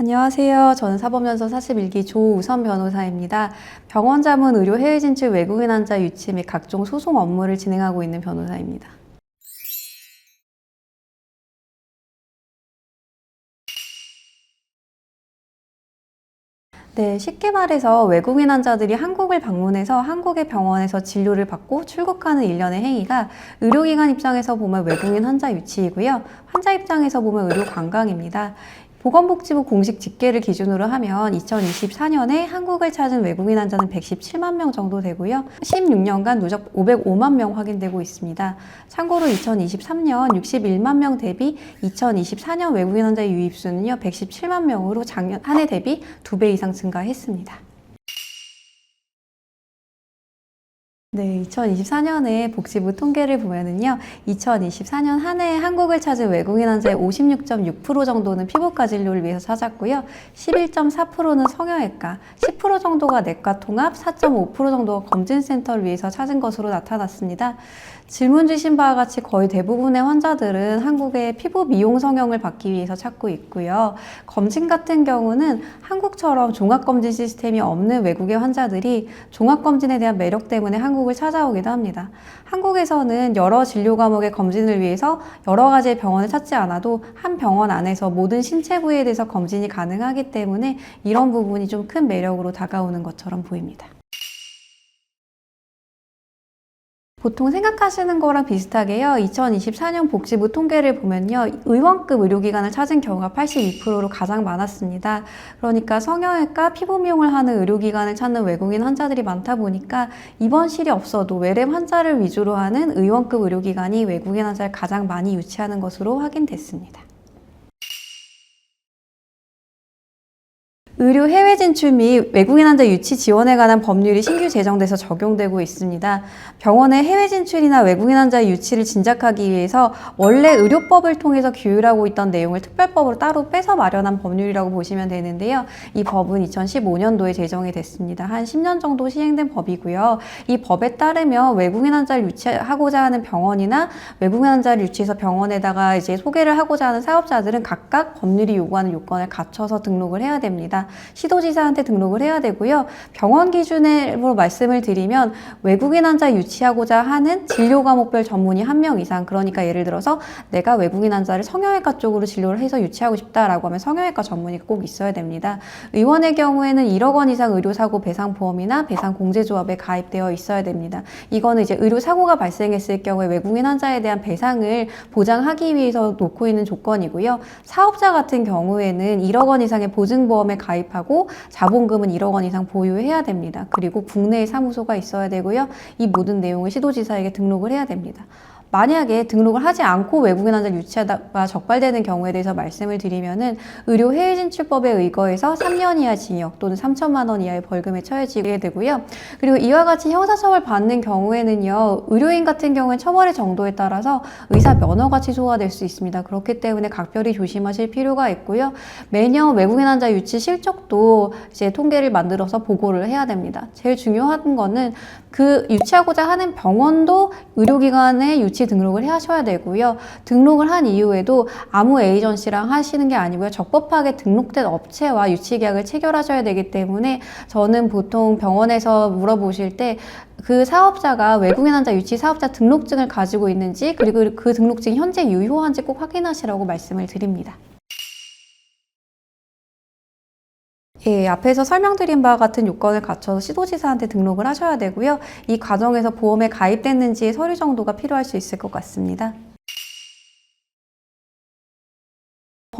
안녕하세요. 저는 사법연수 41기 조우선 변호사입니다. 병원 자문 의료 해외 진출 외국인 환자 유치 및 각종 소송 업무를 진행하고 있는 변호사입니다. 네, 쉽게 말해서 외국인 환자들이 한국을 방문해서 한국의 병원에서 진료를 받고 출국하는 일련의 행위가 의료기관 입장에서 보면 외국인 환자 유치이고요. 환자 입장에서 보면 의료 관광입니다. 보건복지부 공식 집계를 기준으로 하면 2024년에 한국을 찾은 외국인 환자는 117만 명 정도 되고요. 16년간 누적 505만 명 확인되고 있습니다. 참고로 2023년 61만 명 대비 2024년 외국인 환자 유입 수는요 117만 명으로 작년 한 해 대비 2배 이상 증가했습니다. 네, 2024년에 복지부 통계를 보면은요, 2024년 한 해 한국을 찾은 외국인 환자의 56.6% 정도는 피부과 진료를 위해서 찾았고요, 11.4%는 성형외과, 10% 정도가 내과 통합, 4.5% 정도가 검진센터를 위해서 찾은 것으로 나타났습니다. 질문 주신 바와 같이 거의 대부분의 환자들은 한국의 피부 미용 성형을 받기 위해서 찾고 있고요. 검진 같은 경우는 한국처럼 종합검진 시스템이 없는 외국의 환자들이 종합검진에 대한 매력 때문에 한국 을 찾아오기도 합니다. 한국에서는 여러 진료 과목의 검진을 위해서 여러 가지의 병원을 찾지 않아도 한 병원 안에서 모든 신체 부위에 대해서 검진이 가능하기 때문에 이런 부분이 좀 큰 매력으로 다가오는 것처럼 보입니다. 보통 생각하시는 거랑 비슷하게요. 2024년 복지부 통계를 보면요. 의원급 의료기관을 찾은 경우가 82%로 가장 많았습니다. 그러니까 성형외과, 피부 미용을 하는 의료기관을 찾는 외국인 환자들이 많다 보니까 입원 실이 없어도 외래 환자를 위주로 하는 의원급 의료기관이 외국인 환자를 가장 많이 유치하는 것으로 확인됐습니다. 의료 해외 진출 및 외국인 환자 유치 지원에 관한 법률이 신규 제정돼서 적용되고 있습니다. 병원의 해외 진출이나 외국인 환자 유치를 진작하기 위해서 원래 의료법을 통해서 규율하고 있던 내용을 특별법으로 따로 빼서 마련한 법률이라고 보시면 되는데요. 이 법은 2015년도에 제정이 됐습니다. 한 10년 정도 시행된 법이고요. 이 법에 따르면 외국인 환자를 유치하고자 하는 병원이나 외국인 환자를 유치해서 병원에다가 이제 소개를 하고자 하는 사업자들은 각각 법률이 요구하는 요건을 갖춰서 등록을 해야 됩니다. 시도지사한테 등록을 해야 되고요. 병원 기준으로 말씀을 드리면 외국인 환자 유치하고자 하는 진료 과목별 전문의 한 명 이상 그러니까 예를 들어서 내가 외국인 환자를 성형외과 쪽으로 진료를 해서 유치하고 싶다라고 하면 성형외과 전문의가 꼭 있어야 됩니다. 의원의 경우에는 1억 원 이상 의료사고 배상보험이나 배상공제조합에 가입되어 있어야 됩니다. 이거는 이제 의료사고가 발생했을 경우에 외국인 환자에 대한 배상을 보장하기 위해서 놓고 있는 조건이고요. 사업자 같은 경우에는 1억 원 이상의 보증보험에 가입 하고 자본금은 1억 원 이상 보유해야 됩니다. 그리고 국내에 사무소가 있어야 되고요. 이 모든 내용을 시도지사에게 등록을 해야 됩니다. 만약에 등록을 하지 않고 외국인 환자를 유치하다가 적발되는 경우에 대해서 말씀을 드리면은 의료 해외 진출법에 의거해서 3년 이하 징역 또는 3천만 원 이하의 벌금에 처해지게 되고요. 그리고 이와 같이 형사처벌 받는 경우에는요. 의료인 같은 경우는 처벌의 정도에 따라서 의사 면허가 취소가 될 수 있습니다. 그렇기 때문에 각별히 조심하실 필요가 있고요. 매년 외국인 환자 유치 실적도 이제 통계를 만들어서 보고를 해야 됩니다. 제일 중요한 거는 그 유치하고자 하는 병원도 의료기관에 유치 등록을 하셔야 되고요. 등록을 한 이후에도 아무 에이전시랑 하시는 게 아니고요. 적법하게 등록된 업체와 유치 계약을 체결하셔야 되기 때문에 저는 보통 병원에서 물어보실 때그 사업자가 외국인 환자 유치 사업자 등록증을 가지고 있는지 그리고 그 등록증이 현재 유효한지 꼭 확인하시라고 말씀을 드립니다. 예, 앞에서 설명드린 바와 같은 요건을 갖춰서 시도지사한테 등록을 하셔야 되고요. 이 과정에서 보험에 가입됐는지의 서류 정도가 필요할 수 있을 것 같습니다.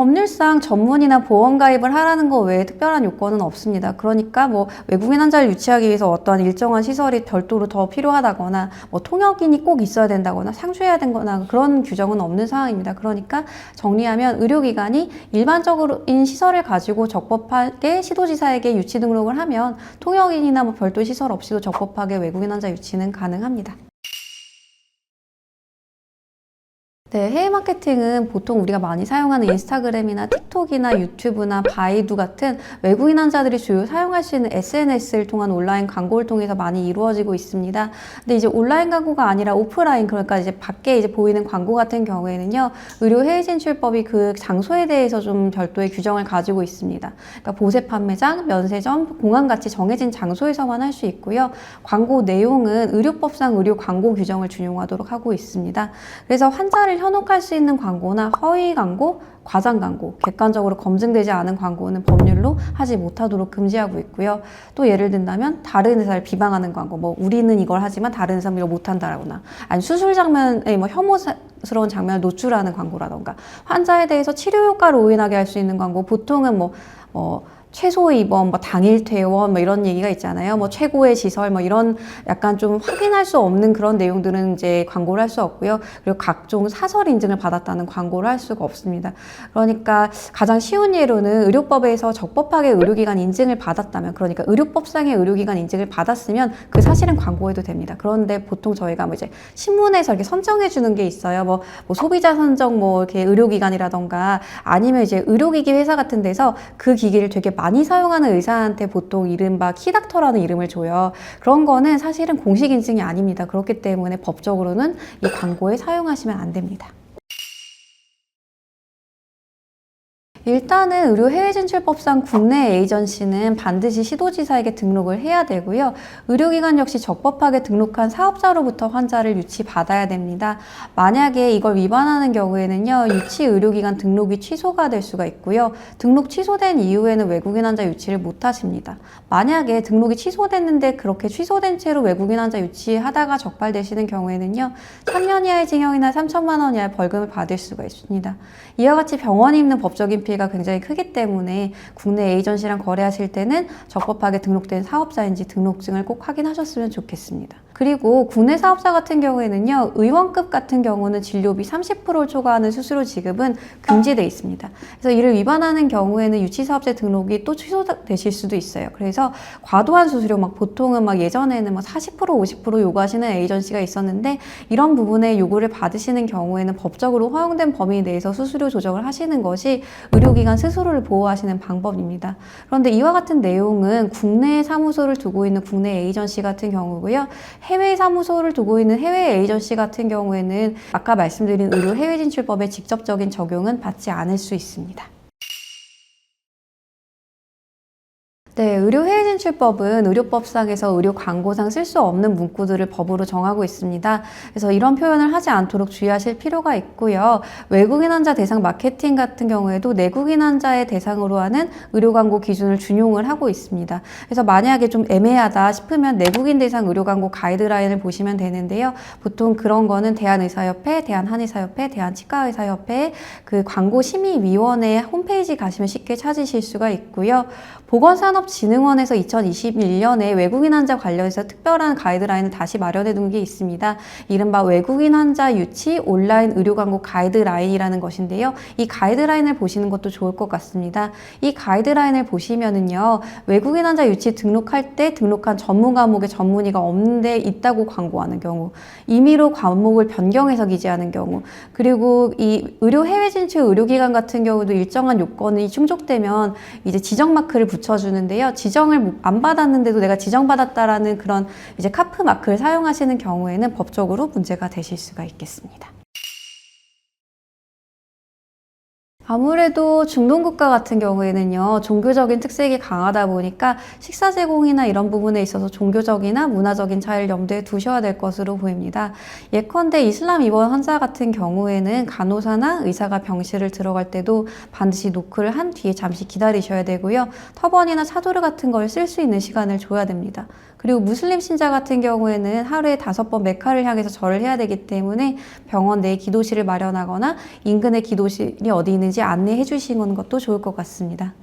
법률상 전문이나 보험 가입을 하라는 것 외에 특별한 요건은 없습니다. 그러니까 뭐 외국인 환자를 유치하기 위해서 어떤 일정한 시설이 별도로 더 필요하다거나 뭐 통역인이 꼭 있어야 된다거나 상주해야 된거나 그런 규정은 없는 상황입니다. 그러니까 정리하면 의료기관이 일반적인 시설을 가지고 적법하게 시도지사에게 유치 등록을 하면 통역인이나 뭐 별도 시설 없이도 적법하게 외국인 환자 유치는 가능합니다. 네, 해외 마케팅은 보통 우리가 많이 사용하는 인스타그램이나 틱톡이나 유튜브나 바이두 같은 외국인 환자들이 주요 사용할 수 있는 SNS를 통한 온라인 광고를 통해서 많이 이루어지고 있습니다. 근데 이제 온라인 광고가 아니라 오프라인 그러니까 이제 밖에 이제 보이는 광고 같은 경우에는요, 의료 해외 진출법이 그 장소에 대해서 좀 별도의 규정을 가지고 있습니다. 그러니까 보세 판매장, 면세점, 공항 같이 정해진 장소에서만 할 수 있고요. 광고 내용은 의료법상 의료 광고 규정을 준용하도록 하고 있습니다. 그래서 환자를 현혹할 수 있는 광고나 허위 광고, 과장 광고, 객관적으로 검증되지 않은 광고는 법률로 하지 못하도록 금지하고 있고요. 또 예를 든다면 다른 회사를 비방하는 광고, 뭐 우리는 이걸 하지만 다른 회사는 이걸 못한다라거나, 아니 수술 장면에 뭐 혐오스러운 장면을 노출하는 광고라던가, 환자에 대해서 치료 효과를 오인하게 할 수 있는 광고, 보통은 뭐 어, 최소 입원, 뭐 당일 퇴원, 뭐 이런 얘기가 있잖아요. 뭐 최고의 시설, 뭐 이런 약간 좀 확인할 수 없는 그런 내용들은 이제 광고를 할 수 없고요. 그리고 각종 사설 인증을 받았다는 광고를 할 수가 없습니다. 그러니까 가장 쉬운 예로는 의료법에서 적법하게 의료기관 인증을 받았다면, 그러니까 의료법상의 의료기관 인증을 받았으면 그 사실은 광고해도 됩니다. 그런데 보통 저희가 뭐 이제 신문에서 이렇게 선정해 주는 게 있어요. 뭐, 뭐 소비자 선정 뭐 이렇게 의료기관이라던가 아니면 이제 의료기기 회사 같은 데서 그 기기를 되게 많이 사용하는 의사한테 보통 이른바 키닥터라는 이름을 줘요. 그런 거는 사실은 공식 인증이 아닙니다. 그렇기 때문에 법적으로는 이 광고에 사용하시면 안 됩니다. 일단은 의료 해외 진출법상 국내 에이전시는 반드시 시도지사에게 등록을 해야 되고요. 의료기관 역시 적법하게 등록한 사업자로부터 환자를 유치받아야 됩니다. 만약에 이걸 위반하는 경우에는요, 유치 의료기관 등록이 취소가 될 수가 있고요. 등록 취소된 이후에는 외국인 환자 유치를 못 하십니다. 만약에 등록이 취소됐는데 그렇게 취소된 채로 외국인 환자 유치하다가 적발되시는 경우에는요, 3년 이하의 징역이나 3천만 원 이하의 벌금을 받을 수가 있습니다. 이와 같이 병원이 입는 법적인 피해가 굉장히 크기 때문에 국내 에이전시랑 거래하실 때는 적법하게 등록된 사업자인지 등록증을 꼭 확인하셨으면 좋겠습니다. 그리고 국내 사업자 같은 경우에는요, 의원급 같은 경우는 진료비 30%를 초과하는 수수료 지급은 금지되어 있습니다. 그래서 이를 위반하는 경우에는 유치사업자 등록이 또 취소되실 수도 있어요. 그래서 과도한 수수료, 막 보통은 막 예전에는 막 40%, 50% 요구하시는 에이전시가 있었는데 이런 부분에 요구를 받으시는 경우에는 법적으로 허용된 범위 내에서 수수료 조정을 하시는 것이 의료기관 스스로를 보호하시는 방법입니다. 그런데 이와 같은 내용은 국내 사무소를 두고 있는 국내 에이전시 같은 경우고요. 해외 사무소를 두고 있는 해외 에이전시 같은 경우에는 아까 말씀드린 의료 해외 진출법의 직접적인 적용은 받지 않을 수 있습니다. 네, 의료 해외 진출법은 의료법상에서 의료 광고상 쓸 수 없는 문구들을 법으로 정하고 있습니다. 그래서 이런 표현을 하지 않도록 주의하실 필요가 있고요. 외국인 환자 대상 마케팅 같은 경우에도 내국인 환자의 대상으로 하는 의료 광고 기준을 준용을 하고 있습니다. 그래서 만약에 좀 애매하다 싶으면 내국인 대상 의료 광고 가이드라인을 보시면 되는데요. 보통 그런 거는 대한의사협회, 대한한의사협회, 대한치과의사협회 그 광고심의위원회 홈페이지 가시면 쉽게 찾으실 수가 있고요. 보건산업 진흥원에서 2021년에 외국인 환자 관련해서 특별한 가이드라인을 다시 마련해 둔 게 있습니다. 이른바 외국인 환자 유치 온라인 의료 광고 가이드라인이라는 것인데요. 이 가이드라인을 보시는 것도 좋을 것 같습니다. 이 가이드라인을 보시면은요. 외국인 환자 유치 등록할 때 등록한 전문 과목에 전문의가 없는데 있다고 광고하는 경우, 임의로 과목을 변경해서 기재하는 경우, 그리고 이 의료 해외 진출 의료기관 같은 경우도 일정한 요건이 충족되면 이제 지정 마크를 붙여주는 데요. 지정을 안 받았는데도 내가 지정받았다라는 그런 이제 카프 마크를 사용하시는 경우에는 법적으로 문제가 되실 수가 있겠습니다. 아무래도 중동 국가 같은 경우에는요, 종교적인 특색이 강하다 보니까 식사 제공이나 이런 부분에 있어서 종교적이나 문화적인 차이를 염두에 두셔야 될 것으로 보입니다. 예컨대 이슬람 입원 환자 같은 경우에는 간호사나 의사가 병실을 들어갈 때도 반드시 노크를 한 뒤에 잠시 기다리셔야 되고요. 터번이나 차도르 같은 걸 쓸 수 있는 시간을 줘야 됩니다. 그리고 무슬림 신자 같은 경우에는 하루에 다섯 번 메카를 향해서 절을 해야 되기 때문에 병원 내 기도실을 마련하거나 인근의 기도실이 어디 있는지 안내해 주시는 것도 좋을 것 같습니다.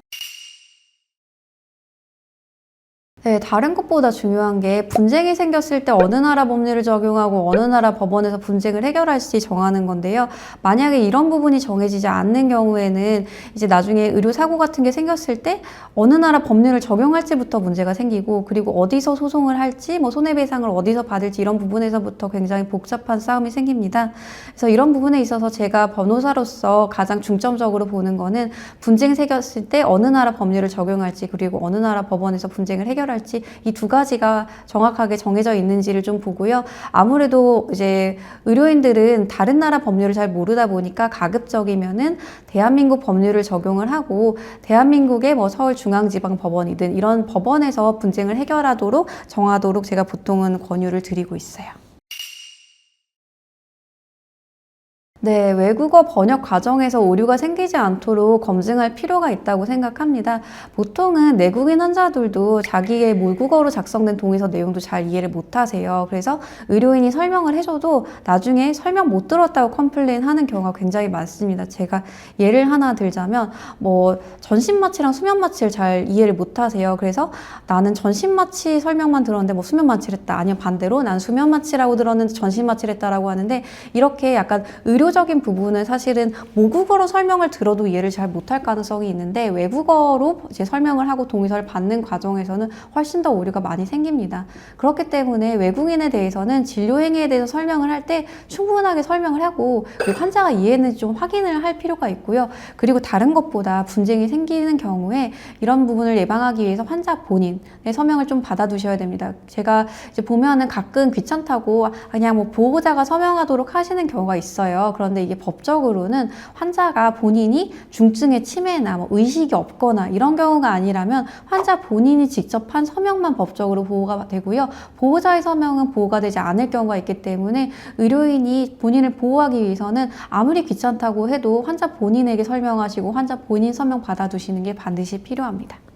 네, 다른 것보다 중요한 게 분쟁이 생겼을 때 어느 나라 법률을 적용하고 어느 나라 법원에서 분쟁을 해결할지 정하는 건데요. 만약에 이런 부분이 정해지지 않는 경우에는 이제 나중에 의료 사고 같은 게 생겼을 때 어느 나라 법률을 적용할지부터 문제가 생기고 그리고 어디서 소송을 할지 뭐 손해배상을 어디서 받을지 이런 부분에서부터 굉장히 복잡한 싸움이 생깁니다. 그래서 이런 부분에 있어서 제가 변호사로서 가장 중점적으로 보는 거는 분쟁 생겼을 때 어느 나라 법률을 적용할지 그리고 어느 나라 법원에서 분쟁을 해결할지 이 두 가지가 정확하게 정해져 있는지를 좀 보고요. 아무래도 이제 의료인들은 다른 나라 법률을 잘 모르다 보니까 가급적이면은 대한민국 법률을 적용을 하고 대한민국의 뭐 서울중앙지방법원이든 이런 법원에서 분쟁을 해결하도록 정하도록 제가 보통은 권유를 드리고 있어요. 네, 외국어 번역 과정에서 오류가 생기지 않도록 검증할 필요가 있다고 생각합니다. 보통은 내국인 환자들도 자기의 모국어로 작성된 동의서 내용도 잘 이해를 못 하세요. 그래서 의료인이 설명을 해줘도 나중에 설명 못 들었다고 컴플레인 하는 경우가 굉장히 많습니다. 제가 예를 하나 들자면, 뭐, 전신마취랑 수면마취를 잘 이해를 못 하세요. 그래서 나는 전신마취 설명만 들었는데 뭐 수면마취를 했다. 아니면 반대로 난 수면마취라고 들었는데 전신마취를 했다라고 하는데 이렇게 약간 의료 적인 부분은 사실은 모국어로 설명을 들어도 이해를 잘 못할 가능성이 있는데 외국어로 이제 설명을 하고 동의서를 받는 과정에서는 훨씬 더 오류가 많이 생깁니다. 그렇기 때문에 외국인에 대해서는 진료 행위에 대해서 설명을 할 때 충분하게 설명을 하고 그 환자가 이해했는지 좀 확인을 할 필요가 있고요. 그리고 다른 것보다 분쟁이 생기는 경우에 이런 부분을 예방하기 위해서 환자 본인의 서명을 좀 받아두셔야 됩니다. 제가 이제 보면은 가끔 귀찮다고 그냥 뭐 보호자가 서명하도록 하시는 경우가 있어요. 그런데 이게 법적으로는 환자가 본인이 중증의 치매나 뭐 의식이 없거나 이런 경우가 아니라면 환자 본인이 직접 한 서명만 법적으로 보호가 되고요. 보호자의 서명은 보호가 되지 않을 경우가 있기 때문에 의료인이 본인을 보호하기 위해서는 아무리 귀찮다고 해도 환자 본인에게 설명하시고 환자 본인 서명 받아두시는 게 반드시 필요합니다.